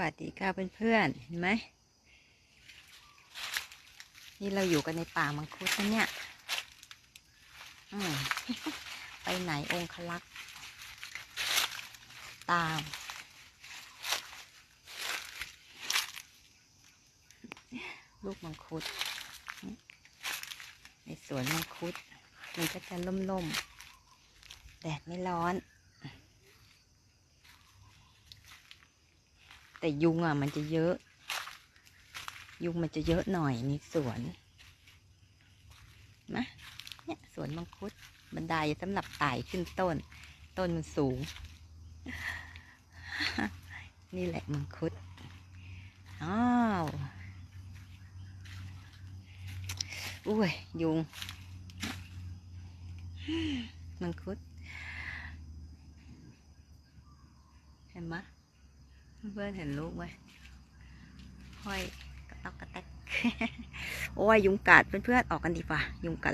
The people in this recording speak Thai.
วัสดีค่ะเพื่อนๆ เห็นไหม นี่เราอยู่กันในป่ามังคุดนะเนี่ย อืมไปไหนองคลักษ์ตาม ลูกมังคุด ในสวนมังคุด มันก็จะล่มๆ แดดไม่ร้อน แต่ยุงอะมันจะเยอะ ยุงมันจะเยอะหน่อยในสวนนะเนี่ยสวนมังคุดบันไดสำหรับไต่ขึ้นต้น ต้นมันสูง นี่แหละมังคุดอ้าวอุ้ยยุงมังคุดเห็นไหม เพื่อนเห็นลูกไหมห้อยกระตอกกระแตกโอ้ยยุงกัดเพื่อนๆออกกันดีป่ะยุงกัด